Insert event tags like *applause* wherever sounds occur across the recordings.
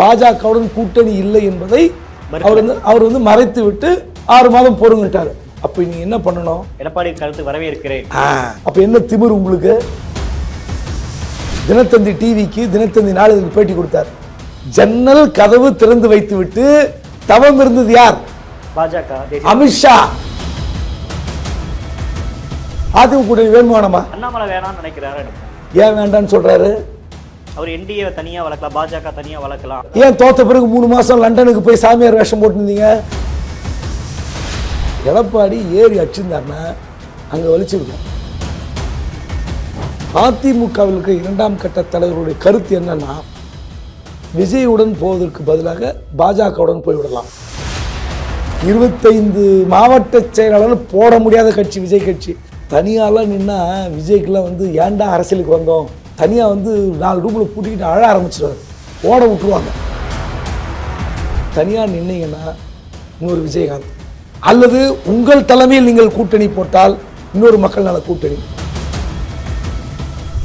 பாஜகவுடன் கூட்டணி இல்லை என்பதை அவர் வந்து அவர் வந்து மறைத்து விட்டு ஆறு மாதம் பொறுங்கிட்டாரு அப்ப நீங்க என்ன பண்ணணும்? எடப்பாடி கருத்து வரவேற்கிறேன். ஆ, அப்ப என்ன திமிர் உங்களுக்கு? தினத்தந்தி டிவிக்கு தினத்தந்தி நாளிதழுக்கு பேட்டி கொடுத்தார். ஜன்னல் கதவு திறந்து வைத்து விட்டு தவம் இருந்தது யார்? பாஜக அமித்ஷா அதிமுக கூட்டணி வேணுமானமா அண்ணாமலை வேணாம்னு நினைக்கிறாரு ஏன் வேண்டாம்னு சொல்றாரு? அவர் என்டிஏ தனியா வளர்க்கலாம் பாஜக தனியா வளர்க்கலாம். ஏன் தோத்த பிறகு மூணு மாசம் லண்டனுக்கு போய் சாமியார் வேஷம் போட்டுருந்தீங்க? எடப்பாடி ஏறி அடிச்சிருந்தாருன்னா அங்க வலிச்சிருக்கோம். அதிமுகவிற்கு இரண்டாம் கட்ட தலைவருடைய கருத்து என்னன்னா விஜயுடன் போவதற்கு பதிலாக பாஜகவுடன் போய்விடலாம். இருபத்தைந்து மாவட்ட செயலாளர் போட முடியாத கட்சி விஜய் கட்சி. தனியாலாம் நின்னா விஜய்க்கெல்லாம் வந்து ஏன்டா அரசியலுக்கு வந்தோம்? தனியாக வந்து நாலு ரூமில் பூட்டிக்கிட்டு அழ ஆரம்பிச்சிடுவார் ஓட விட்டுருவாங்க. தனியாக நின்னீங்கன்னா இன்னொரு விஜயகாந்த். அல்லது உங்கள் தலைமையில் நீங்கள் கூட்டணி போட்டால் இன்னொரு மக்கள் நல கூட்டணி.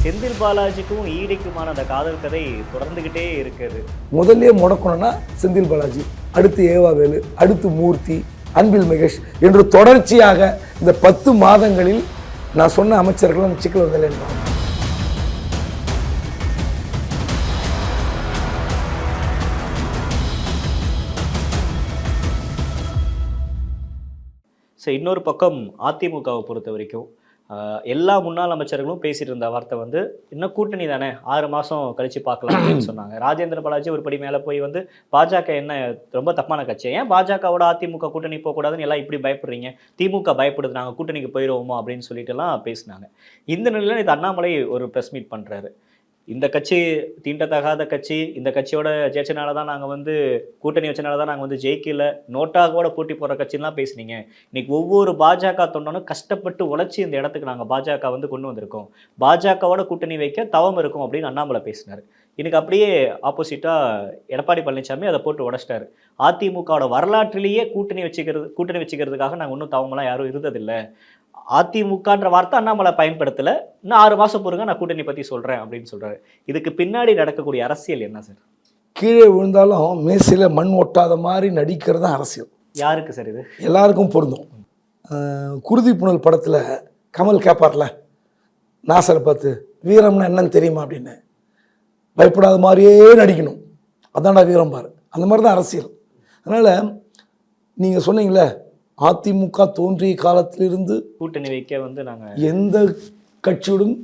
செந்தில் பாலாஜிக்கும் ஈடிக்குமான அந்த காதல் கதை தொடர்ந்துகிட்டே இருக்குது. முதல்ல முடக்கணும்னா செந்தில் பாலாஜி அடுத்து ஏவாவேலு அடுத்து மூர்த்தி அன்பில் மகேஷ் என்று தொடர்ச்சியாக இந்த பத்து மாதங்களில் நான் சொன்ன அமைச்சர்கள் அந்த சிக்கல் வந்ததில்லை ஸோ இன்னொரு பக்கம் அதிமுகவை பொறுத்த வரைக்கும் எல்லா முன்னாள் அமைச்சர்களும் பேசிட்டு இருந்த வார்த்தை வந்து இன்னும் கூட்டணி தானே ஆறு மாசம் கழிச்சு பார்க்கலாம் அப்படின்னு *clears throat* சொன்னாங்க. ராஜேந்திர பாலாஜி ஒரு படி மேல போய் வந்து பாஜக என்ன ரொம்ப தப்பான கட்சி. ஏன் பாஜகவோட அதிமுக கூட்டணி போகக்கூடாதுன்னு எல்லாம் இப்படி பயப்படுறீங்க? திமுக பயப்படுது நாங்க கூட்டணிக்கு போயிடுவோமோ அப்படின்னு சொல்லிட்டு எல்லாம் பேசினாங்க. இந்த நிலையில இது அண்ணாமலை ஒரு ப்ரெஸ் மீட் பண்றாரு. இந்த கட்சி தீண்டத்தகாத கட்சி இந்த கட்சியோட ஜெயிச்சனால தான் நாங்கள் வந்து கூட்டணி வச்சனால தான் நாங்கள் வந்து ஜெயிக்கல. நோட்டாகோட போட்டி போடுற கட்சின்லாம் பேசுனீங்க. இன்னைக்கு ஒவ்வொரு பாஜக தொண்டனும் கஷ்டப்பட்டு உழைச்சி இந்த இடத்துக்கு நாங்கள் பாஜக வந்து கொண்டு வந்திருக்கோம். பாஜகவோட கூட்டணி வைக்க தவம் இருக்கும் அப்படின்னு அண்ணாமலை பேசினார். இன்னைக்கு அப்படியே ஆப்போசிட்டாக எடப்பாடி பழனிசாமி அதை போட்டு உடச்சிட்டாரு. அதிமுகவோட வரலாற்றிலேயே கூட்டணி வச்சுக்கிறது கூட்டணி வச்சுக்கிறதுக்காக நாங்கள் இன்னும் தவமெல்லாம் யாரும் இருந்ததில்லை. அதிமுகன்ற வார்த்தை அண்ணாமலை பயன்படுத்தல. இன்னும் ஆறு மாசம் பொறுங்க நான் கூட்டணி பத்தி சொல்றேன் அப்படின்னு சொல்றாரு. இதுக்கு பின்னாடி நடக்கக்கூடிய அரசியல் என்ன சார்? கீழே விழுந்தாலும் மேசையில் மண் ஒட்டாத மாதிரி நடிக்கிறது தான் அரசியல். யாருக்கு சார் இது? எல்லாருக்கும் பொருந்தும். குருதி புனல் படத்தில் கமல் கேட்பார்ல நாசரை பார்த்து வீரம்னா என்னன்னு தெரியுமா? அப்படின்னு. பயப்படாத மாதிரியே நடிக்கணும். அதான்டா வீரம் பாரு. அந்த மாதிரி தான் அரசியல். அதனால் நீங்கள் சொன்னீங்களே அதிமுக தோன்றிய காலத்திலிருந்து கூட்டணி வைக்க வந்து நாங்க எந்த கட்சியுடன்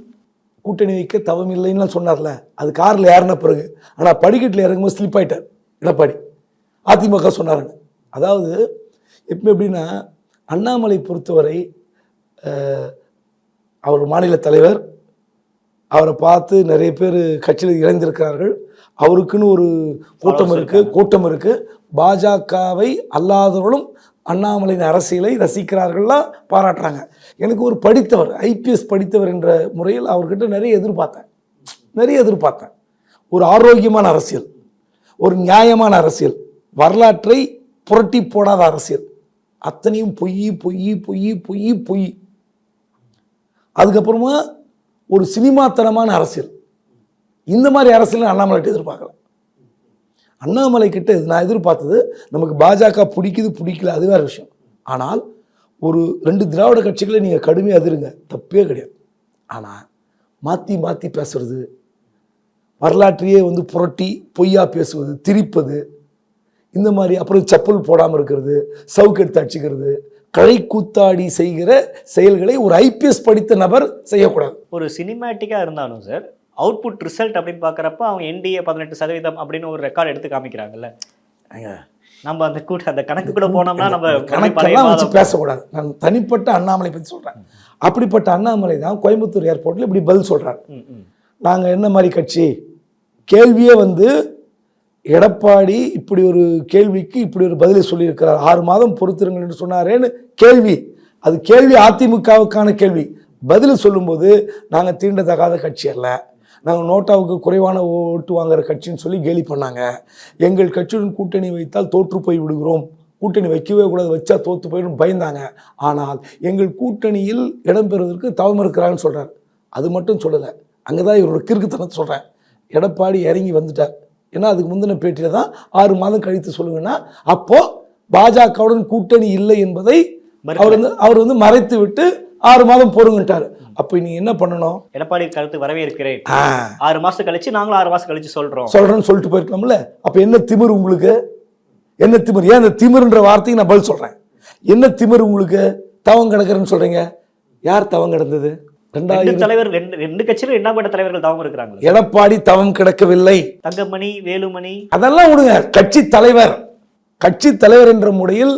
கூட்டணி வைக்க தவம் இல்லைன்னு சொன்னார்ல. அது காரில் ஏறின பிறகு. ஆனால் படிக்கட்டில் இறங்கும்போது ஸ்லிப் ஆயிட்டார். எடப்பாடி. அதிமுக சொன்னாருன்னு அதாவது எப்போ எப்படின்னா அண்ணாமலை பொறுத்தவரை அவர் மாநில தலைவர். அவரை பார்த்து நிறைய பேர் கட்சியில் இணைந்திருக்கிறார்கள். அவருக்குன்னு ஒரு கூட்டம் இருக்கு கூட்டம் இருக்கு. பாஜகவை அல்லாதவர்களும் அண்ணாமலையின் அரசியலை ரசிக்கிறார்கள்லாம் பாராட்டுறாங்க. எனக்கு ஒரு படித்தவர் ஐபிஎஸ் படித்தவர் என்ற முறையில் அவர்கிட்ட நிறைய எதிர்பார்த்தேன். நிறைய எதிர்பார்த்தேன். ஒரு ஆரோக்கியமான அரசியல் ஒரு நியாயமான அரசியல் வரலாற்றை புரட்டி போடாத அரசியல். அத்தனையும் பொய் பொய் பொய் பொய் பொய். அதுக்கப்புறமா ஒரு சினிமாத்தனமான அரசியல். இந்த மாதிரி அரசியல் அண்ணாமலைகிட்ட எதிர்பார்க்கல. அண்ணாமலை கிட்ட நான் எதிர்பார்த்தது நமக்கு பாஜக பிடிக்குது பிடிக்கல அது வேறு விஷயம். ஆனால் ஒரு ரெண்டு திராவிட கட்சிகளை நீங்கள் கடுமையாக எதிருங்க தப்பே கிடையாது. ஆனால் மாற்றி மாற்றி பேசுறது வரலாற்றையே வந்து புரட்டி பொய்யா பேசுவது திரிப்பது இந்த மாதிரி அப்புறம் செப்பல் போடாமல் இருக்கிறது சவுக்கெடுத்து அடிச்சுக்கிறது களை கூத்தாடி செய்கிற செயல்களை ஒரு ஐபிஎஸ் படித்த நபர் செய்யக்கூடாது. ஒரு சினிமேட்டிக்காக இருந்தாலும் சார் அவுட்புட் ரிசல்ட் அப்படின்னு பார்க்கறப்ப அவங்க என்டிஏ பதினெட்டு சதவீதம் அப்படின்னு ஒரு ரெக்கார்ட் எடுத்து காமிக்கிறாங்கல்ல. நம்ம அந்த கூட அந்த கணக்கு கூட போனோம்னா நம்ம கணக்கெல்லாம் வச்சு. பேசக்கூடாது. நான் தனிப்பட்ட அண்ணாமலை பற்றி சொல்கிறேன் அப்படிப்பட்ட அண்ணாமலை தான் கோயம்புத்தூர் ஏர்போர்ட்டில் இப்படி பதில் சொல்கிறார். நாங்கள் என்ன மாதிரி கட்சி? கேள்வியே வந்து எடப்பாடி இப்படி ஒரு கேள்விக்கு இப்படி ஒரு பதிலை சொல்லியிருக்கிறார். ஆறு மாதம் பொறுத்திருங்கள் என்று சொன்னாரேன்னு கேள்வி. அது கேள்வி அதிமுகவுக்கான கேள்வி. பதில் சொல்லும்போது நாங்கள் தீண்டத்தகாத கட்சி அல்ல. நாங்கள் நோட்டாவுக்கு குறைவான ஓட்டு வாங்குற கட்சின்னு சொல்லி கேலி பண்ணாங்க. எங்கள் கட்சியுடன் கூட்டணி வைத்தால் தோற்று போய் விடுகிறோம். கூட்டணி வைக்கவே கூடாது வச்சா தோற்று போயிடும் பயந்தாங்க. ஆனால் எங்கள் கூட்டணியில் இடம்பெறுவதற்கு தவம் இருக்கிறான்னு சொல்கிறார் அது மட்டும் சொல்லலை அங்கே தான் இவரோட கிறுக்குத்தனத்தை சொல்கிறேன் எடப்பாடி இறங்கி வந்துட்டார். ஏன்னா அதுக்கு முந்தின பேட்டியில் தான் ஆறு மாதம் கழித்து சொல்லுங்கன்னா அப்போ பாஜகவுடன் கூட்டணி இல்லை என்பதை அவர் வந்து அவர் வந்து மறைத்து விட்டு ஆறு மாதம் பொறுங்கட்டாரு அப்போ நீ என்ன பண்ணணும்? எடப்பாடி கருத்து வரவேற்கிறேன். ஆ, ஆறு மாசம் கழிச்சு நாங்களும் ஆறு மாசம் கழிச்சு சொல்றோம். சொல்றேன்னு சொல்லிட்டு போயிருக்கலாம்ல? அப்போ என்ன திமிர் உங்களுக்கு? என்ன திமிர்? ஏன் இந்த திமிர்ன்ற வார்த்தைக்கு நான் பதில் சொல்றேன். என்ன திமிர் உங்களுக்கு? தவம் கிடக்குறேன்னு சொல்றீங்க. யார் தவம் கிடந்தது? ரெண்டு ரெண்டாயிரம் தலைவர் ரெண்டு ரெண்டு கட்சியிலும் என்ன தலைவர்கள் தாவும் இருக்கிறாங்க? எடப்பாடி தவம் கிடக்கவில்லை. தங்கமணி வேலுமணி. அதெல்லாம் விடுங்க. கட்சி தலைவர். கட்சி தலைவர் என்ற முறையில்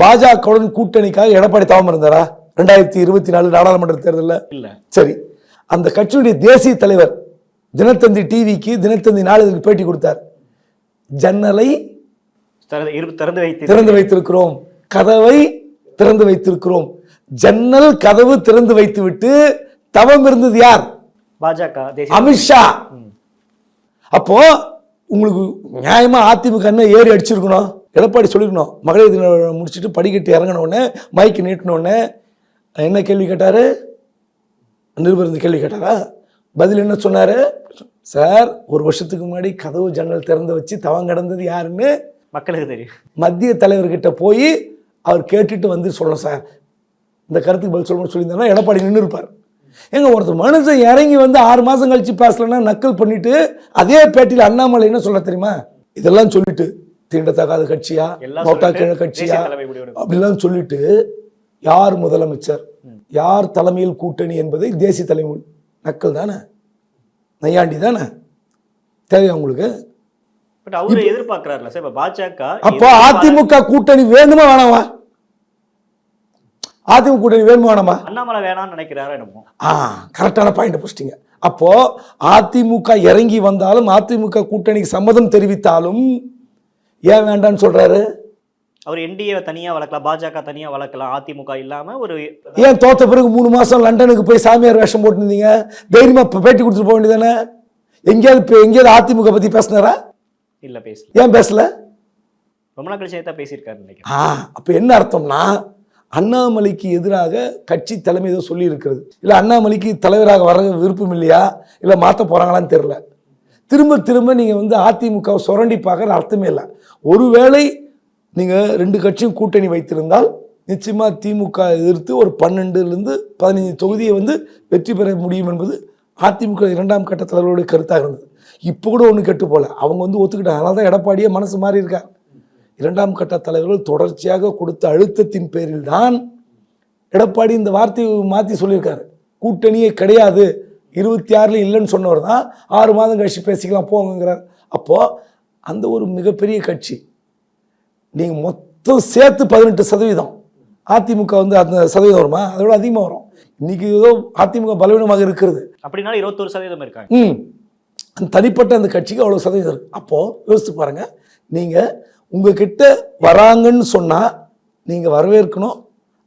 பாஜகவுடன் கூட்டணிக்காக எடப்பாடி தவம் இருந்தாரா? ரெண்டாயிரத்தி இருபத்தி நாலு நாடாளுமன்ற தேர்தலில்? இல்ல. சரி. அந்த கட்சியுடைய தேசிய தலைவர் தினத்தந்தி டிவிக்கு தினத்தந்தி நாளிதழுக்கு பேட்டி கொடுத்தார். ஜன்னலை திறந்து வைத்து திறந்து வைத்திருக்கிறோம். கதவை திறந்து வைத்திருக்கிறோம். ஜன்னல் கதவு திறந்து வைத்துவிட்டு தவம் இருந்தது யார்? பாஜக அமித்ஷா. அப்போ உங்களுக்கு நியாயமா அதிமுக ஏறி அடிச்சிருக்கணும். எடப்பாடி சொல்லிருக்கணும். மகளிர் முடிச்சுட்டு படிக்கட்டு இறங்கின உடனே மைக்கு நீட்டின உடனே என்ன கேள்வி கேட்டாரு? நிருபர் இந்த கேள்வி கேட்டாரா? பதில் என்ன சொன்னாரு? சார் ஒரு வருஷத்துக்கு முன்னாடி கதவு ஜன்னல் திறந்து வச்சு தவம் கிடந்தது யாருன்னு? மக்களுக்கு தெரியும். மத்திய தலைவர்கிட்ட போய் அவர் கேட்டுட்டு வந்து சொல்லணும் சார். இந்த கருத்துக்கு பதில் சொல்லணும்னு சொல்லியிருந்தாருன்னா எடப்பாடி நின்று இருப்பார் ஏங்க ஒருத்தர் மனுஷன் இறங்கி வந்து ஆறு மாதம் கழிச்சு பேசலன்னா நக்கல் பண்ணிட்டு அதே பேட்டியில் அண்ணாமலை என்ன சொல்ல தெரியுமா? இதெல்லாம் சொல்லிட்டு தீண்டத்தகாத கட்சியா கீழ கட்சியா. அப்படிலாம் சொல்லிட்டு யார் முதலமைச்சர்? யார் தலைமையில் கூட்டணி என்பதை தேசிய தலைமை நக்கல் தானே? நையாண்டி தானே? தேவையா உங்களுக்கு? பட் அவரு எதிர்பார்க்கிறாருல சார் இப்ப பாஜக அப்போ அதிமுக கூட்டணி வேணுமா வேணாமா? அதிமுக கூட்டணி வேணுமா வேணாமா? அண்ணாமலை வேணாம்னு நினைக்கிறாரோ என்னமோ. ஆ கரெக்டான பாயிண்ட் பிடிச்சிட்டிங்க அப்போ அதிமுக இறங்கி வந்தாலும் அதிமுக கூட்டணிக்கு சம்மதம் தெரிவித்தாலும் ஏன் வேண்டாம்னு சொல்றாரு? அவர் என்டிஏ தனியா வளர்க்கலாம் பாஜக தனியா வளர்க்கலாம் அதிமுக இல்லாம ஒரு ஏன் தோத்த பிறகு மூணு மாசம் லண்டனுக்கு போய் சாமியார் வேஷம் போட்டுருந்தீங்க? தைரியமா பே- பேட்டி கொடுத்துட்டு போக வேண்டியதானே? எங்கேயாவது பே- எங்கேயாவது அதிமுக பத்தி பேசினாரா? இல்ல பேசல. ஏன் பேசல? ரொம்ப நாள் கழிச்சு தான் பேசியிருக்காரு நினைக்கிறேன். ஆ அப்ப என்ன அர்த்தம்னா அண்ணாமலைக்கு எதிராக கட்சி தலைமை ஏதோ சொல்லி இருக்கிறது இல்ல அண்ணாமலைக்கு தலைவராக வர விருப்பம் இல்லையா? இல்ல மாத்த போறாங்களான்னு தெரியல. திரும்ப திரும்ப நீங்க வந்து அதிமுக சுரண்டி பார்க்கற அர்த்தமே இல்லை. ஒருவேளை நீங்கள் ரெண்டு கட்சியும் கூட்டணி வைத்திருந்தால் நிச்சயமாக திமுக எதிர்த்து ஒரு பன்னெண்டுலேருந்து பதினைஞ்சு தொகுதியை வந்து வெற்றி பெற முடியும் என்பது அதிமுக இரண்டாம் கட்ட தலைவர்களுடைய கருத்தாக இருந்தது. இப்போ கூட ஒன்று கெட்டு போகல அவங்க வந்து ஒத்துக்கிட்டாங்க. அதனால தான் எடப்பாடியே மனசு மாறி இருக்கார். இரண்டாம் கட்ட தலைவர்கள் தொடர்ச்சியாக கொடுத்த அழுத்தத்தின் பேரில் தான் எடப்பாடி இந்த வார்த்தையை மாற்றி சொல்லியிருக்காரு. கூட்டணியே கிடையாது. இருபத்தி ஆறில் இல்லைன்னு சொன்னவர் தான் ஆறு மாதம் கழிச்சு பேசிக்கலாம் போங்கிறார் அப்போது அந்த ஒரு மிகப்பெரிய கட்சி நீங்கள் மொத்தம் சேர்த்து பதினெட்டு சதவீதம். அதிமுக வந்து அந்த சதவீதம் வருமா? அதை விட அதிகமாக வரும். இன்னைக்கு ஏதோ அதிமுக பலவீனமாக இருக்கிறது. அப்படின்னாலும் இருபத்தொரு சதவீதம் இருக்காங்க. ம். அந்த தனிப்பட்ட அந்த கட்சிக்கு அவ்வளோ சதவீதம் இருக்கு. அப்போது யோசித்து பாருங்க. நீங்கள் உங்ககிட்ட வராங்கன்னு சொன்னால் நீங்கள் வரவேற்கணும்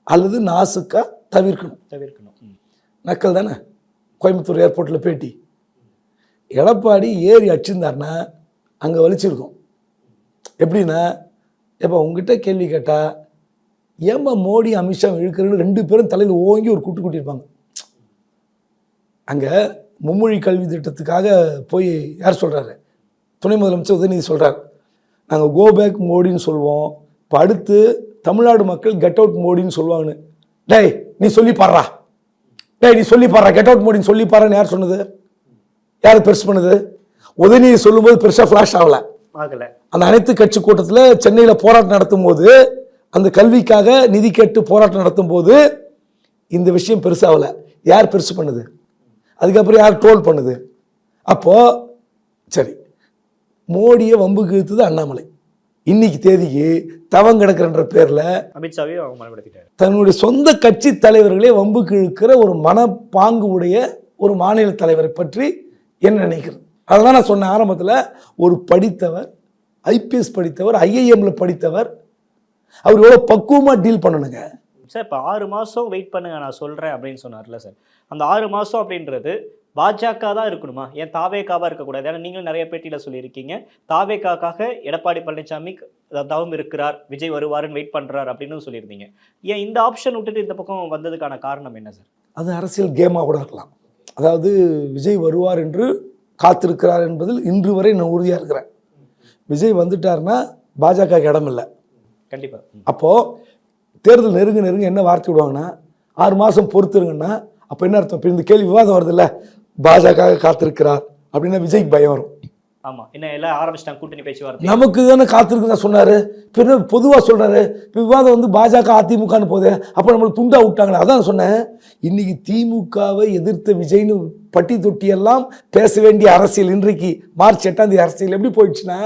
அல்லது நாசுக்கா தவிர்க்கணும். தவிர்க்கணும். நக்கல் தானே? கோயம்புத்தூர் ஏர்போர்ட்டில் பேட்டி. எடப்பாடி ஏறி அடிச்சிருந்தாருன்னா அங்கே வலிச்சிருக்கும். எப்படின்னா எப்போ உங்ககிட்ட கேள்வி கேட்டால் ஏம்மா மோடி அமித்ஷா இழுக்கிறன்னு ரெண்டு பேரும் தலையில் ஓங்கி ஒரு கூட்டு கூட்டியிருப்பாங்க. அங்கே மும்மொழி கல்வி திட்டத்துக்காக போய் யார் சொல்கிறாரு துணை முதலமைச்சர் உதயநிதி சொல்கிறார் நாங்கள் கோ பேக் மோடின்னு சொல்லுவோம் இப்போ அடுத்து தமிழ்நாடு மக்கள் கெட் அவுட் மோடின்னு சொல்லுவாங்கன்னு. டேய் நீ சொல்லி பாடுறா டேய் நீ சொல்லி பாடுறா கெட் அவுட் மோடின்னு சொல்லி பாருன்னு யார் சொன்னது? யார் பெருசு பண்ணுது? உதயநிதி சொல்லும்போது பெருசாக ஃப்ளாஷ் ஆகலை. ஆகல. அந்த அனைத்து கட்சி கூட்டத்தில் சென்னையில் போராட்டம் நடத்தும் போது அந்த கல்விக்காக நிதி கேட்டு போராட்டம் நடத்தும் போது இந்த விஷயம் பெருசாகல. யார் பெருசு பண்ணுது? அதுக்கப்புறம் யார் ட்ரோல் பண்ணுது? அப்போ சரி மோடியை வம்புக்கு இழுத்தது அண்ணாமலை. இன்னைக்கு தேதிக்கு தவம் கிடக்குறன்ற பேரில் மனப்படுத்திட்டாரு தன்னுடைய சொந்த கட்சி தலைவர்களே வம்புக்கு இழுக்கிற ஒரு மனப்பாங்கு உடைய ஒரு மாநில தலைவரை பற்றி என்ன நினைக்கிறது அதெல்லாம் நான் சொன்ன ஆரம்பத்தில் ஒரு படித்தவர் ஐபிஎஸ் படித்தவர் ஐஐஎம்ல படித்தவர் அவர் எவ்வளோ பக்குவமாக டீல் பண்ணணுங்க. சார் இப்போ ஆறு மாசம் வெயிட் பண்ணுங்க நான் சொல்றேன் அப்படின்னு சொன்னார்ல சார். அந்த ஆறு மாசம் அப்படின்றது பாஜக தான் இருக்கணுமா? ஏன் தாவேக்காவா இருக்கக்கூடாது? ஏன்னா நீங்களும் நிறைய பேட்டியில சொல்லியிருக்கீங்க. தாவேக்காக்காக எடப்பாடி பழனிசாமி தவம் இருக்கிறார் விஜய் வருவாருன்னு வெயிட் பண்றார் அப்படின்னு சொல்லியிருந்தீங்க. ஏன் இந்த ஆப்ஷன் விட்டுட்டு இந்த பக்கம் வந்ததுக்கான காரணம் என்ன சார்? அது அரசியல் கேமாக கூட இருக்கலாம். அதாவது விஜய் வருவார் என்று காத்திருக்கிறார் என்பதில் இன்று வரை நான் உறுதியாக இருக்கிறேன். விஜய் வந்துட்டாருன்னா பாஜக இடம் இல்லை. கண்டிப்பா. ம். அப்போது தேர்தல் நெருங்க நெருங்க என்ன வார்த்தை விடுவாங்கன்னா ஆறு மாதம் பொறுத்துருங்கன்னா அப்போ என்ன அர்த்தம்? இப்போ இந்த கேள்வி விவாதம் வருதுல்ல பாஜக காத்திருக்கிறார் அப்படின்னா விஜய்க்கு பயம் வரும். ஆமா. என்ன எல்லாம் ஆரம்பிச்சிட்டாங்க கூட்டணி பேச்சுவார்த்தை நமக்கு தானே காத்திருக்குதான் சொன்னாரு. பின்ன பொதுவாக சொல்றாரு விவாதம் வந்து பாஜக அதிமுகன்னு போதே அப்போ நம்மளுக்கு துண்டா விட்டாங்களே அதான் சொன்னேன். இன்னைக்கு திமுகவை எதிர்த்த விஜய்னு பட்டி தொட்டியெல்லாம் பேச வேண்டிய அரசியல் இன்றைக்கு மார்ச் எட்டாம் தேதி அரசியல் எப்படி போயிடுச்சுன்னா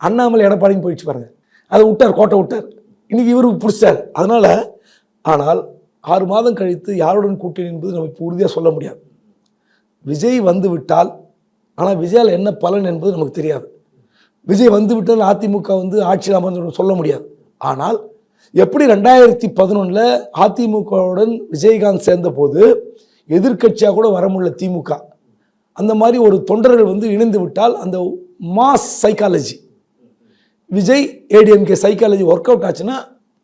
அண்ணாமலை எடப்பாடியும் போயிடுச்சு பாருங்க. அதை விட்டார் கோட்டை விட்டார். இன்னைக்கு இவருக்கு பிடிச்சார். அதனால ஆனால் ஆறு மாதம் கழித்து யாருடன் கூட்டணி என்பது நம்ம இப்போ உறுதியாக சொல்ல முடியாது. விஜய் வந்து விட்டால் ஆனால் விஜயால் என்ன பலன் என்பது நமக்கு தெரியாது. விஜய் வந்து விட்டால் அதிமுக வந்து ஆட்சியில் அமர்ந்து சொல்ல முடியாது. ஆனால் எப்படி ரெண்டாயிரத்தி பதினொன்றில் அதிமுகவுடன் விஜயகாந்த் சேர்ந்தபோது எதிர்க்கட்சியாக கூட வர முடியல திமுக. அந்த மாதிரி ஒரு தொண்டர்கள் வந்து இணைந்து விட்டால் அந்த mass psychology Vijay ADMK psychology work out ஆச்சுன்னா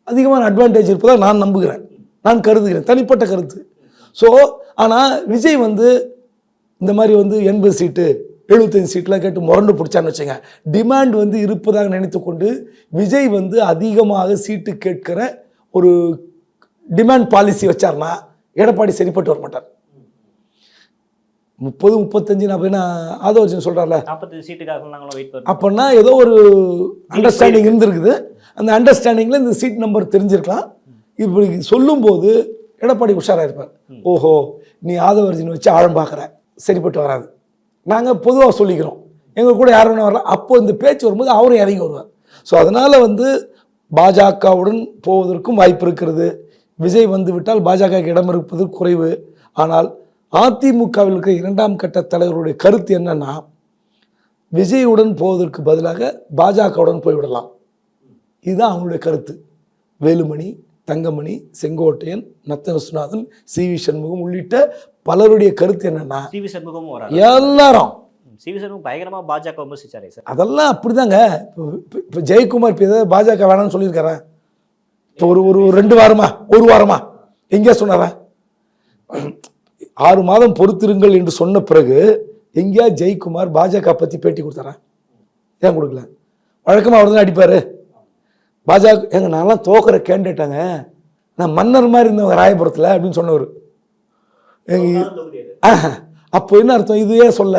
அதிகமான அட்வான்டேஜ் இருப்பதாக நான் நம்புகிறேன். நான் கருதுகிறேன். தனிப்பட்ட கருத்து. ஸோ ஆனால் விஜய் வந்து இந்த மாதிரி வந்து எண்பது சீட்டு எழுபத்தஞ்சு சீட்லாம் கேட்டு முரண்டு பிடிச்சான்னு வச்சுங்க. டிமாண்ட் வந்து இருப்பதாக நினைத்து கொண்டு விஜய் வந்து அதிகமாக சீட்டு கேட்கிற ஒரு டிமாண்ட் பாலிசி வச்சார்னா எடப்பாடி சரிப்பட்டு வர மாட்டார். முப்பது முப்பத்தஞ்சு அப்படின்னா ஆதவர்ஜன் சொல்கிறார்ல அப்போன்னா ஏதோ ஒரு அண்டர்ஸ்டாண்டிங் இருந்திருக்குது. அந்த அண்டர்ஸ்டாண்டிங்கில் இந்த சீட் நம்பர் தெரிஞ்சிருக்கலாம். இப்படி சொல்லும்போது எடப்பாடி உஷாராக இருப்பார். ஓஹோ நீ ஆதவர்ஜின் வச்சு ஆழம் பார்க்குற. சரிப்பட்டு வராது. நாங்கள் பொதுவாக சொல்லிக்கிறோம். எங்கள் கூட யார் வேணும் வரலாம். அப்போ இந்த பேச்சு வரும்போது அவரும் இறங்கி வருவார். ஸோ அதனால் வந்து பாஜகவுடன் போவதற்கும் வாய்ப்பு இருக்கிறது. விஜய் வந்து விட்டால் பாஜக இடம் இருப்பது குறைவு. ஆனால் அதிமுகவில் இருக்கிற இரண்டாம் கட்ட தலைவருடைய கருத்து என்னன்னா விஜயுடன் போவதற்கு பதிலாக பாஜகவுடன் போய்விடலாம். இதுதான் அவங்களுடைய கருத்து. வேலுமணி தங்கமணி செங்கோட்டையன் நத்த விஸ்வநாதன் சி வி சண்முகம் உள்ளிட்ட பலருடைய கருத்து என்னன்னா சி வி சண்முகமும் வராது எல்லாரும். சி வி சண்முகம் பயங்கரமா பாஜக விமர்சிச்சாரே சார். அதெல்லாம் அப்படிதாங்க. இப்போ ஜெயக்குமார் இப்போ ஏதாவது பாஜக வேணாம்னு சொல்லியிருக்காரா? இப்போ ஒரு ஒரு ஒரு ரெண்டு வாரமா ஒரு வாரமா எங்கே சொன்னாரா? ஆறு மாதம் பொறுத்திருங்கள் என்று சொன்ன பிறகு எங்கேயா ஜெயக்குமார் பாஜக பற்றி பேட்டி கொடுத்தாரா? ஏன் கொடுக்கல? வழக்கமாக அவர் தான் அடிப்பார்? பாஜக ஏங்க நான்லாம் தோக்குற கேண்டேட்டாங்க நான் மன்னர் மாதிரி இருந்தவங்க ராயபுரத்தில் அப்படின்னு சொன்னவர். எங்க. அப்போ என்ன அர்த்தம்? இது ஏன் சொல்ல.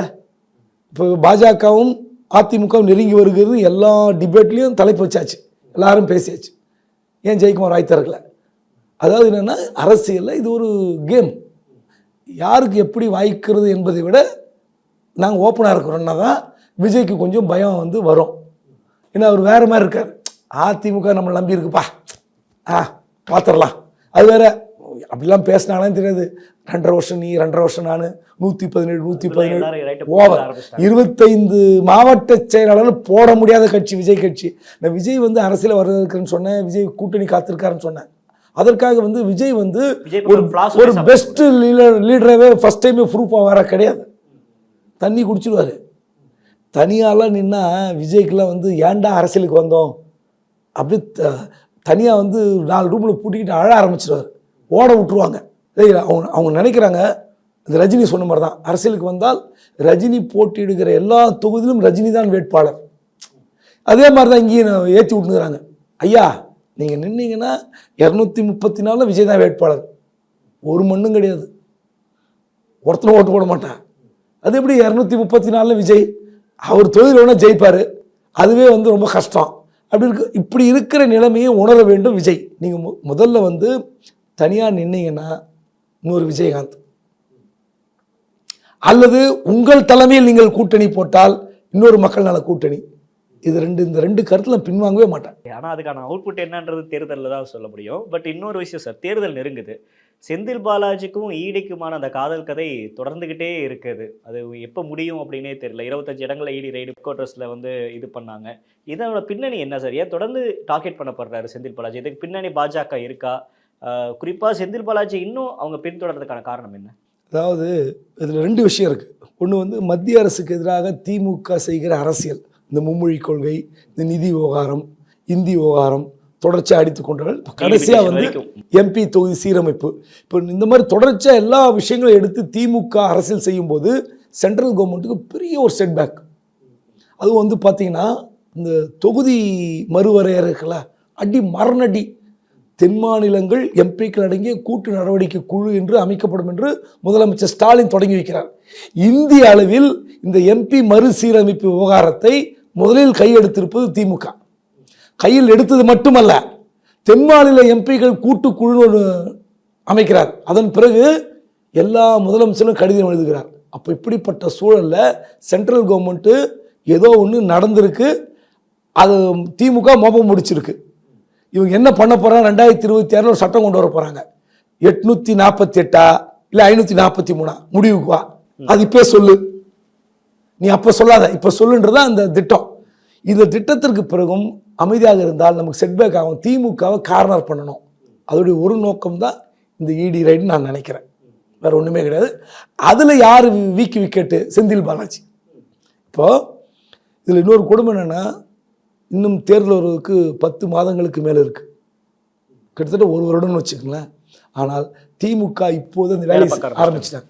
இப்போ பாஜகவும் அதிமுகவும் நெருங்கி வருகிறது. எல்லா டிபேட்லேயும் தலைப்பு வச்சாச்சு. எல்லாரும் பேசியாச்சு. ஏன் ஜெயக்குமார் வாய் திறக்கல? அதாவது என்னென்னா அரசியலில் இது ஒரு கேம் யாருக்கு எப்படி வாய்க்கிறது என்பதை விட நாங்கள் ஓப்பனாக இருக்கிறோன்னா தான் விஜய்க்கு கொஞ்சம் பயம் வந்து வரும். ஏன்னா அவர் வேறு மாதிரி இருக்கார். அதிமுக நம்ம நம்பி இருக்குப்பா. ஆ பார்த்துடலாம் அது வேற அப்படிலாம் பேசினாலும் தெரியாது. ரெண்டரை வருஷம் நீ ரெண்டரை வருஷம் நான் நூற்றி பதினேழு நூற்றி பதினேழு. ஓவர். இருபத்தைந்து மாவட்ட செயலாளர் போட முடியாத கட்சி விஜய் கட்சி. நான் விஜய் வந்து அரசியல் வர்றதுக்குன்னு சொன்னேன் விஜய் கூட்டணி காத்திருக்காருன்னு சொன்னேன். அதற்காக வந்து விஜய் வந்து ஒரு ஒரு பெஸ்ட் லீடர் லீடராகவே ஃபர்ஸ்ட் டைமே ப்ரூஃபாக வர கிடையாது. தண்ணி குடிச்சிடுவார் தனியாலாம் நின்னா விஜய்க்கெல்லாம் வந்து ஏன்டா அரசியலுக்கு வந்தோம்? அப்படியே தனியாக வந்து நாலு ரூமில் பூட்டிக்கிட்டு அழ ஆரம்பிச்சிடுவார் ஓட விட்டுருவாங்க. அவங்க அவங்க நினைக்கிறாங்க இந்த ரஜினி சொன்ன மாதிரி தான் அரசியலுக்கு வந்தால் ரஜினி போட்டியிடுகிற எல்லா தொகுதியிலும் ரஜினி தான் வேட்பாளர். அதே மாதிரி தான் இங்கேயும் ஏற்றி விட்டுங்கிறாங்க ஐயா நீங்கள் நின்னீங்கன்னா இரநூத்தி முப்பத்தி நாலில் விஜய் தான் வேட்பாளர். ஒரு மண்ணும் கிடையாது. ஒருத்தனும் ஓட்டு போட மாட்டான். அது எப்படி இரநூத்தி முப்பத்தி நாலில் விஜய்? அவர் தொழில் வேணால் ஜெயிப்பார். அதுவே வந்து ரொம்ப கஷ்டம். அப்படி இருக்கு இப்படி இருக்கிற நிலைமையை உணர வேண்டும் விஜய். நீங்கள் மு முதல்ல வந்து தனியாக நின்னீங்கன்னா இன்னொரு விஜயகாந்த். அல்லது உங்கள் தலைமையில் நீங்கள் கூட்டணி போட்டால் இன்னொரு மக்கள் நல கூட்டணி. இது ரெண்டு இந்த ரெண்டு கருத்தில் பின்வாங்கவே மாட்டேன். ஆனா அதுக்கான அவுட்புட் என்னன்றது தேர்தலில் தான் சொல்ல முடியும். பட் இன்னொரு விஷயம் சார் தேர்தல் நெருங்குது. செந்தில் பாலாஜிக்கும் ஈடிக்குமான அந்த காதல் கதை தொடர்ந்துகிட்டே இருக்குது. அது எப்போ முடியும் அப்படின்னே தெரியல. இருபத்தஞ்சு இடங்களில் ஈடி ரைடு குவார்டர்ஸில் வந்து இது பண்ணாங்க. இதோட பின்னணி என்ன சார் ஏன் தொடர்ந்து டார்கெட் பண்ணப்படுறாரு செந்தில் பாலாஜி? இதுக்கு பின்னணி பாஜக இருக்கா? ஆஹ் குறிப்பா செந்தில் பாலாஜி இன்னும் அவங்க பின்தொடர்றதுக்கான காரணம் என்ன? அதாவது இதில் ரெண்டு விஷயம் இருக்குது ஒன்று வந்து மத்திய அரசுக்கு எதிராக திமுக செய்கிற அரசியல். இந்த மும்மொழி கொள்கை இந்த நிதி விவகாரம் இந்தி விவகாரம் தொடர்ச்சியாக அடித்து இப்போ கடைசியாக வந்து. எம்பி தொகுதி சீரமைப்பு. இப்போ இந்த மாதிரி தொடர்ச்சியாக எல்லா விஷயங்களும் எடுத்து திமுக அரசியல் செய்யும்போது சென்ட்ரல் கவர்மெண்ட்டுக்கு பெரிய ஒரு செட்பேக் அதுவும் வந்து பார்த்தீங்கன்னா இந்த தொகுதி மறுவரையறைகள அடி மரணடி. தென் மாநிலங்கள் எம்பிக்கள் அடங்கிய கூட்டு நடவடிக்கை குழு என்று அமைக்கப்படும் என்று முதலமைச்சர் ஸ்டாலின் தொடங்கி வைக்கிறார். இந்திய அளவில் இந்த எம்பி மறுசீரமைப்பு விவகாரத்தை முதலில் கையெடுத்திருப்பது திமுக. கையில் எடுத்தது மட்டுமல்ல தென் மாநில எம்பிக்கள் கூட்டுக்குழு ஒன்று அமைக்கிறார். அதன் பிறகு எல்லா முதலமைச்சரும் கடிதம் எழுதுகிறார். அப்போ இப்படிப்பட்ட சூழலில் சென்ட்ரல் கவர்மெண்ட்டு ஏதோ ஒன்று நடந்திருக்கு. அது திமுக மோபம் முடிச்சிருக்கு. இவங்க என்ன பண்ண போகிறாங்க ரெண்டாயிரத்தி இருபத்தி ஆறில் ஒரு சட்டம் கொண்டு வர போகிறாங்க எட்நூற்றி நாற்பத்தி எட்டா? இல்லை ஐநூற்றி நாற்பத்தி மூணா? முடிவுக்குவா அது இப்போ சொல்லு. நீ அப்போ சொல்லாத இப்போ சொல்லுன்றதான் அந்த திட்டம். இந்த திட்டத்திற்கு பிறகும் அமைதியாக இருந்தால் நமக்கு செட்பேக் ஆகும் திமுகவை கார்னர் பண்ணணும். அதோடைய ஒரு நோக்கம் தான் இந்த இடி ரைடுன்னு நான் நினைக்கிறேன். வேற ஒன்றுமே கிடையாது. அதில் யார் வீக்கி விக்கெட்டு? செந்தில் பாலாஜி. இப்போ இதில் இன்னொரு கொடுமை என்னென்னா இன்னும் தேர்தல் வருவதற்கு பத்து மாதங்களுக்கு மேலே இருக்கு. கிட்டத்தட்ட ஒரு வருடம்னு வச்சுக்கங்களேன். ஆனால் திமுக இப்போது அந்த வேலையை ஆரம்பிச்சிட்டாங்க.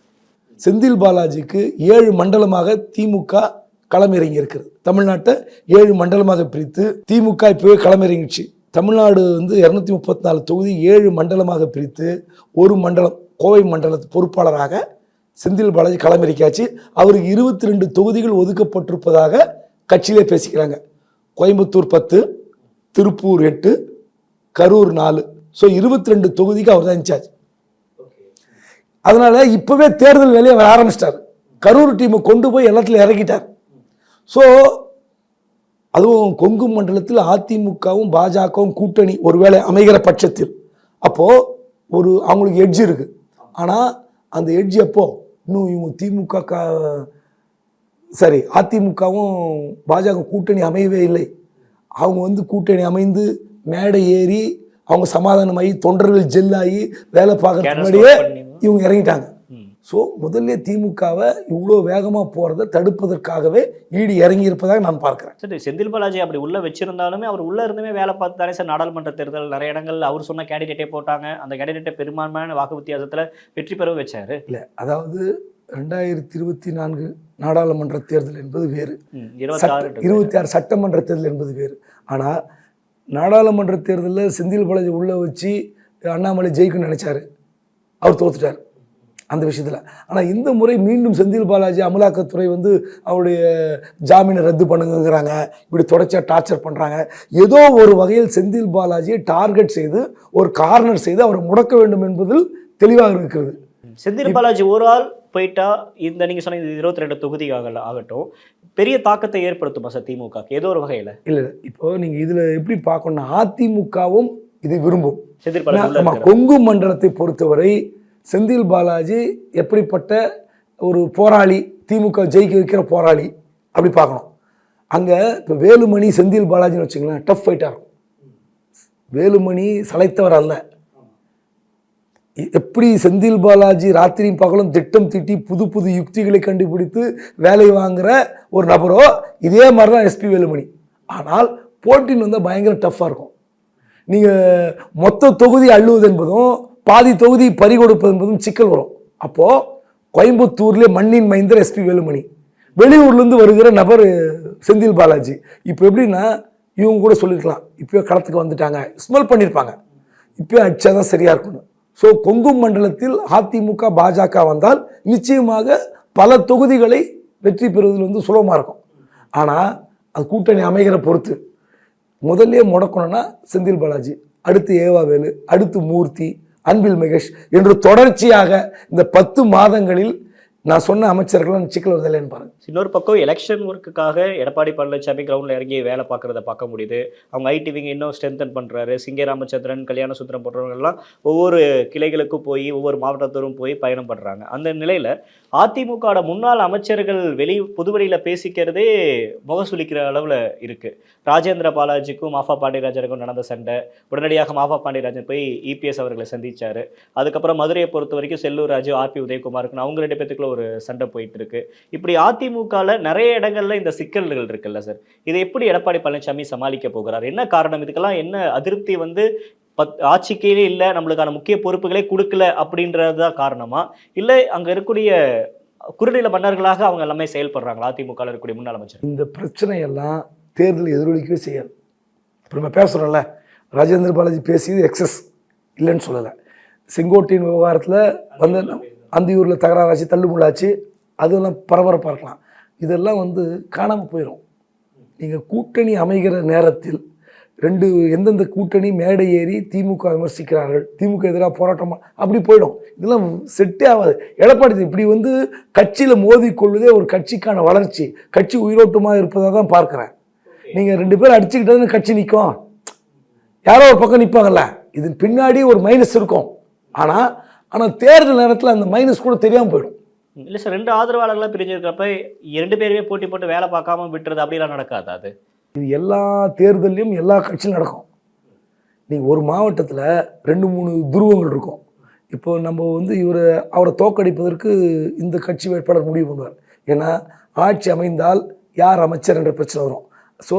செந்தில் பாலாஜிக்கு ஏழு மண்டலமாக திமுக களமிறங்கி இருக்கிறது தமிழ்நாட்டை ஏழு மண்டலமாக பிரித்து திமுக இப்போவே களமிறங்கிச்சு தமிழ்நாடு வந்து இரநூத்தி முப்பத்தி நாலு தொகுதி ஏழு மண்டலமாக பிரித்து ஒரு மண்டலம் கோவை மண்டல பொறுப்பாளராக செந்தில் பாலாஜி களமிறக்கியாச்சு. அவருக்கு இருபத்தி ரெண்டு தொகுதிகள் ஒதுக்கப்பட்டிருப்பதாக கட்சியிலே பேசிக்கிறாங்க. கோயம்புத்தூர் பத்து திருப்பூர் எட்டு கரூர் நாலு. ஸோ இருபத்தி ரெண்டு தொகுதிக்கு அவர் தான் இன்சார்ஜ். அதனால் இப்போவே தேர்தல் வேலையை அவர் ஆரம்பிச்சிட்டார். கரூர் டீமை கொண்டு போய் எல்லாத்துலையும் இறக்கிட்டார். ஸோ அதுவும் கொங்கு மண்டலத்தில் அதிமுகவும் பாஜகவும் கூட்டணி ஒருவேளை அமைகிற பட்சத்தில். அப்போது ஒரு அவங்களுக்கு எட்ஜ் இருக்குது ஆனால் அந்த எட்ஜ் எப்போ? இன்னும் இவங்க திமுக கா சரி அதிமுகவும் பாஜக கூட்டணி அமையவே இல்லை. அவங்க வந்து கூட்டணி அமைந்து மேடை ஏறி அவங்க சமாதானமாகி தொண்டர்கள் ஜெல்லாகி வேலை பார்க்கறதுக்கு முன்னாடியே. இவங்க இறங்கிட்டாங்க. ஸோ முதல்ல திமுகவை இவ்வளோ வேகமாக போகிறத தடுப்பதற்காகவே ஈடு இறங்கி இருப்பதாக நான் பார்க்குறேன். சரி செந்தில் பாலாஜி அப்படி உள்ள வச்சிருந்தாலுமே அவர் உள்ள இருந்துமே வேலை பார்த்து தானே சார் நாடாளுமன்ற தேர்தல். நிறைய இடங்கள் அவர் சொன்ன கேண்டிடேட்டே போட்டாங்க. அந்த கேண்டிடேட்டை பெரும்பான்மையான வாக்கு வித்தியாசத்துல வெற்றி பெறவும் வச்சாரு. இல்லை அதாவது ரெண்டாயிரத்தி இருபத்தி நான்கு நாடாளுமன்ற தேர்தல் என்பது வேறு. இருபத்தி ஆறு சட்டமன்ற தேர்தல் என்பது வேறு. ஆனால் நாடாளுமன்ற தேர்தலில் செந்தில் பாலாஜி உள்ளே வச்சு அண்ணாமலை ஜெயிக்கணும்னு நினச்சார். அவர் தோத்துட்டார் அந்த விஷயத்தில். ஆனால் இந்த முறை மீண்டும் செந்தில் பாலாஜி அமலாக்கத்துறை வந்து அவருடைய ஜாமீனை ரத்து பண்ணுங்கிறாங்க இப்படி தொடர்ச்சியாக டார்ச்சர் பண்ணுறாங்க ஏதோ ஒரு வகையில் செந்தில் பாலாஜியை டார்கெட் செய்து ஒரு கார்னர் செய்து அவரை முடக்க வேண்டும் என்பதில் தெளிவாக இருக்கிறது. செந்தில் பாலாஜி ஒரு ஆள் போயிட்டா இந்த நீங்க சொன்ன இந்த இருபத்தி ரெண்டு தொகுதி ஆகல ஆகட்டும் பெரிய தாக்கத்தை ஏற்படுத்துமா சார் திமுக ஏதோ ஒரு வகையில. இல்லை இப்போ நீங்கள் இதில் எப்படி பார்க்கணும்னா அதிமுகவும் இதை விரும்பும். நம்ம. கொங்கு மண்டலத்தை பொறுத்தவரை செந்தில் பாலாஜி எப்படிப்பட்ட ஒரு போராளி திமுக ஜெயிக்க வைக்கிற போராளி அப்படி பார்க்கணும். அங்கே இப்போ வேலுமணி செந்தில் பாலாஜின்னு வச்சுங்களேன் டஃப் ஃபைட்டாக இருக்கும் வேலுமணி சளைத்தவர் அல்ல. எப்படி செந்தில் பாலாஜி ராத்திரியும் பகலும் திட்டம் திட்டி புது புது யுக்திகளை கண்டுபிடித்து வேலை வாங்குகிற ஒரு நபரோ இதே மாதிரி தான் எஸ்பி வேலுமணி. ஆனால் போட்டின்னு வந்தால் பயங்கர டஃப்பாக இருக்கும். நீங்கள் மொத்த தொகுதி அள்ளுவது என்பதும் பாதி தொகுதி பறி கொடுப்பது என்பதும் சிக்கல் வரும். அப்போது கோயம்புத்தூர்லேயே மண்ணின் மைந்தர் எஸ்பி வேலுமணி. வெளியூர்லேருந்து வருகிற நபர் செந்தில் பாலாஜி. இப்போ எப்படின்னா இவங்க கூட சொல்லியிருக்கலாம் இப்போயே களத்துக்கு வந்துட்டாங்க. ஸ்மெல் பண்ணியிருப்பாங்க இப்போயே அடித்தா தான் சரியாக இருக்கணும் ஸோ கொங்கு மண்டலத்தில் அதிமுக பாஜக வந்தால் நிச்சயமாக பல தொகுதிகளை வெற்றி பெறுவதில் வந்து சுலபமாக இருக்கும். ஆனால் அது கூட்டணி அமைகிற பொறுத்து முதல்ல முடக்கணும்னா செந்தில் பாலாஜி அடுத்து ஏவாவேலு அடுத்து மூர்த்தி அன்பில் மகேஷ் என்று தொடர்ச்சியாக இந்த பத்து மாதங்களில் நான் சொன்ன அமைச்சர்களும் சிக்கல் வருதில்லைன்னு பாருங்க. இன்னொரு பக்கம் எலெக்ஷன் ஒர்க்குக்காக எடப்பாடி பழனிசாமி கிரவுண்டில் இறங்கி வேலை பார்க்குறத பார்க்க முடியுது. அவங்க ஐடி விங்க இன்னும் ஸ்ட்ரென்தன் பண்ணுறாரு சிங்கே ராமச்சந்திரன் கல்யாண சுந்தரம் போன்றவங்க எல்லாம் ஒவ்வொரு கிளைகளுக்கும் போய் ஒவ்வொரு மாவட்டத்தோறும் போய் பயணம் பண்ணுறாங்க அந்த நிலையில் அதிமுகவோட முன்னாள் அமைச்சர்கள் வெளி புதுவெளியில பேசிக்கிறதே முகசுலிக்கிற அளவில் இருக்குது ராஜேந்திர பாலாஜிக்கும் மாஃபா பாண்டியராஜனுக்கும் நடந்த சண்டை. உடனடியாக மாஃபா பாண்டியராஜன் போய் இபிஎஸ் அவர்களை சந்தித்தார் அதுக்கப்புறம் மதுரையை பொறுத்த வரைக்கும் செல்லூர் ராஜு ஆர்பி உதயகுமாருக்குன்னு அவங்க ரெண்டு பேத்துக்குள்ள ஒரு சண்டை போயிட்டு இருக்கு இப்படி அதிமுகவில் நிறைய இடங்கள்ல இந்த சிக்கல்கள் இருக்குல்ல சார்? இதை எப்படி எடப்பாடி பழனிசாமி சமாளிக்க போகிறார்? என்ன காரணம்? இதுக்கெல்லாம் என்ன அதிருப்தி வந்து பத் ஆட்சிக்கே இல்லை நம்மளுக்கான முக்கிய பொறுப்புகளே கொடுக்கல அப்படின்றது தான் காரணமா? இல்லை அங்கே இருக்கக்கூடிய குறுநில மன்னர்களாக அவங்க எல்லாமே செயல்படுறாங்களா? அதிமுக இருக்கக்கூடிய முன்னாள் அமைச்சர். இந்த பிரச்சனையெல்லாம் தேர்தல் எதிரொலிக்கவே செய்யாது. இப்போ நம்ம பேசுகிறோம்ல ராஜேந்திர பாலாஜி பேசியது எக்ஸஸ் இல்லைன்னு சொல்லலை. செங்கோட்டையின் விவகாரத்தில் வந்து அந்த ஊரில் தகராறாச்சு தள்ளுமுள்ளாச்சு அதெல்லாம் பரபரப்பாக இருக்கலாம். இதெல்லாம் வந்து காணாமல் போயிடும் நீங்கள் கூட்டணி அமைகிற நேரத்தில் ரெண்டு எந்தெந்த கூட்டணி மேடை ஏறி திமுக விமர்சிக்கிறார்கள் திமுக எதிராக போராட்டம் அப்படி போயிடும். இதெல்லாம் செட்டே ஆகாது. எடப்பாடி இப்படி வந்து கட்சியில் மோதிக்கொள்வதே ஒரு கட்சிக்கான வளர்ச்சி. கட்சி உயிரோட்டமாக இருப்பதாக தான் பார்க்குறேன். நீங்கள் ரெண்டு பேரும் அடிச்சுக்கிட்டதுன்னு கட்சி நிற்கும் யாரோ ஒரு பக்கம் நிற்பாங்கல்ல இது பின்னாடி ஒரு மைனஸ் இருக்கும். ஆனால் ஆனால் தேர்தல் நேரத்தில் அந்த மைனஸ் கூட தெரியாமல் போயிடும். இல்ல சார் ரெண்டு ஆதரவாளர்களா பிரிஞ்சிருக்கிறப்ப இரண்டு பேருமே போட்டி போட்டு வேலை பார்க்காம விட்டுறது அப்படிலாம் நடக்காது அது? இது எல்லா தேர்தல்லையும் எல்லா கட்சியும் நடக்கும். நீங்கள் ஒரு மாவட்டத்தில் ரெண்டு மூணு துருவங்கள் இருக்கும். இப்போ நம்ம வந்து இவர் அவரை தோக்கடிப்பதற்கு இந்த கட்சி வேட்பாளர் முடிவு பண்ணுவார். ஏன்னா ஆட்சி அமைந்தால் யார் அமைச்சர் என்ற பிரச்சனை வரும். ஸோ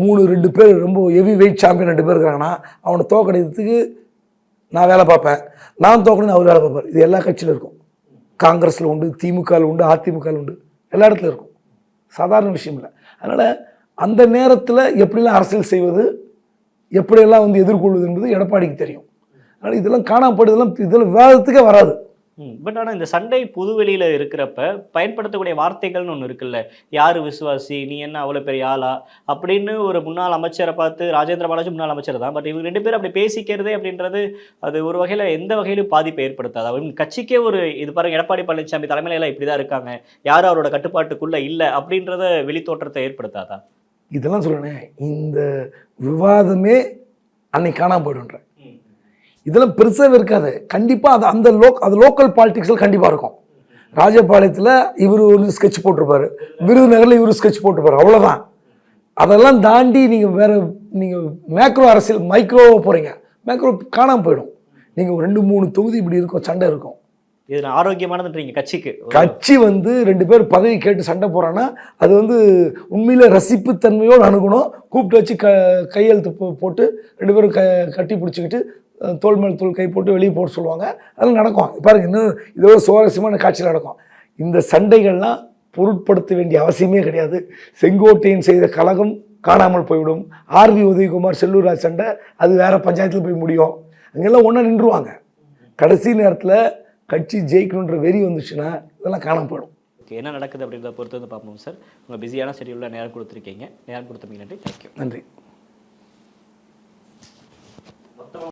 மூணு ரெண்டு பேர் ரொம்ப ஹெவி வெயிட் சாம்பியன் ரெண்டு பேர் இருக்காங்கன்னா அவனை தோக்கடிக்கிறதுக்கு நான் வேலை பார்ப்பேன். நான் தோக்கணும்னு அவர் வேலை பார்ப்பார். இது எல்லா கட்சியிலும் இருக்கும். காங்கிரஸில் உண்டு திமுகவில் உண்டு அதிமுகவில் உண்டு. எல்லா இடத்துலையும் இருக்கும். சாதாரண விஷயம் இல்லை. அதனால் அந்த நேரத்தில் எப்படிலாம் அரசியல் செய்வது எப்படியெல்லாம் வந்து எதிர்கொள்வது என்பது எடப்பாடிக்கு தெரியும். அதனால் இதெல்லாம் காணாமப்படுதெல்லாம் இதெல்லாம் விவாதத்துக்கே வராது. பட் ஆனால் இந்த சண்டை புதுவெளியில் இருக்கிறப்ப பயன்படுத்தக்கூடிய வார்த்தைகள்னு ஒன்று இருக்குல்ல. யார் விசுவாசி? நீ என்ன அவ்வளோ பெரிய ஆளா? அப்படின்னு ஒரு முன்னாள் அமைச்சரை பார்த்து ராஜேந்திர பாலாஜி முன்னாள் அமைச்சர் தான். பட் இவங்க ரெண்டு பேரும் அப்படி பேசிக்கிறதே அப்படின்றது அது ஒரு வகையில் எந்த வகையிலும் பாதிப்பை ஏற்படுத்தாது. அவங்க கட்சிக்கே ஒரு இது பாருங்க எடப்பாடி பழனிசாமி தலைமையில இப்படி தான் இருக்காங்க. யாரும் அவரோட கட்டுப்பாட்டுக்குள்ளே இல்லை அப்படின்றத வெளித்தோற்றத்தை ஏற்படுத்தாதா? இதெல்லாம் சொல்லணே இந்த விவாதமே அன்னைக்கு காணாமல் போய்டுன்றேன் இதெல்லாம் பெருசாகவே இருக்காது. கண்டிப்பாக அது அந்த லோக் அது லோக்கல் பாலிடிக்ஸில் கண்டிப்பாக இருக்கும். ராஜபாளையத்தில் இவர் ஒரு ஸ்கெட்ச் போட்டிருப்பாரு. விருதுநகரில் இவர் ஸ்கெட்ச் போட்டிருப்பாரு. அவ்வளோதான் அதெல்லாம் தாண்டி நீங்கள் வேற நீங்கள் மேக்ரோ அரசியல் மைக்ரோவாக போகிறீங்க மேக்ரோ காணாமல் போயிடும். நீங்கள் ரெண்டு மூணு தொகுதி இப்படி இருக்கும் சண்டை இருக்கும். இது ஆரோக்கியமானதுன்றீங்க கட்சிக்கு. கட்சி வந்து ரெண்டு பேர் பதவி கேட்டு சண்டை போறான்னா அது வந்து உண்மையில ரசிப்புத்தன்மையோடு அணுகணும். கூப்பிட்டு வச்சு க கையெழுத்து போ- போட்டு ரெண்டு பேரும் க கட்டி பிடிச்சிக்கிட்டு தோள் மேல் தோள் கை போட்டு வெளியே போட்டு சொல்லுவாங்க. அதெல்லாம் நடக்கும். பாருங்க இன்னும் இதோட சுவாரஸ்யமான காட்சியில் நடக்கும். இந்த சண்டைகள்லாம் பொருட்படுத்த வேண்டிய அவசியமே கிடையாது. செங்கோட்டையன் செய்த கலகம் காணாமல் போய்விடும். ஆர்வி உதயகுமார் செல்லூராஜ் சண்டை அது வேற பஞ்சாயத்தில் போய் முடியும். அங்கெல்லாம் ஒன்றா நின்றுவாங்க. கடைசி நேரத்தில் கட்சி ஜெயிக்கணுன்ற வெறி வந்துச்சுன்னா இதெல்லாம் காணாம போயிடும். ஓகே என்ன நடக்குது அப்படின்றத பொறுத்து வந்து பார்ப்போம் சார். உங்கள் பிஸியான ஷெடியூலில் நேரம் கொடுத்துருக்கீங்க. நேரம் கொடுத்தமைக்கு நன்றி. தேங்க்யூ நன்றி.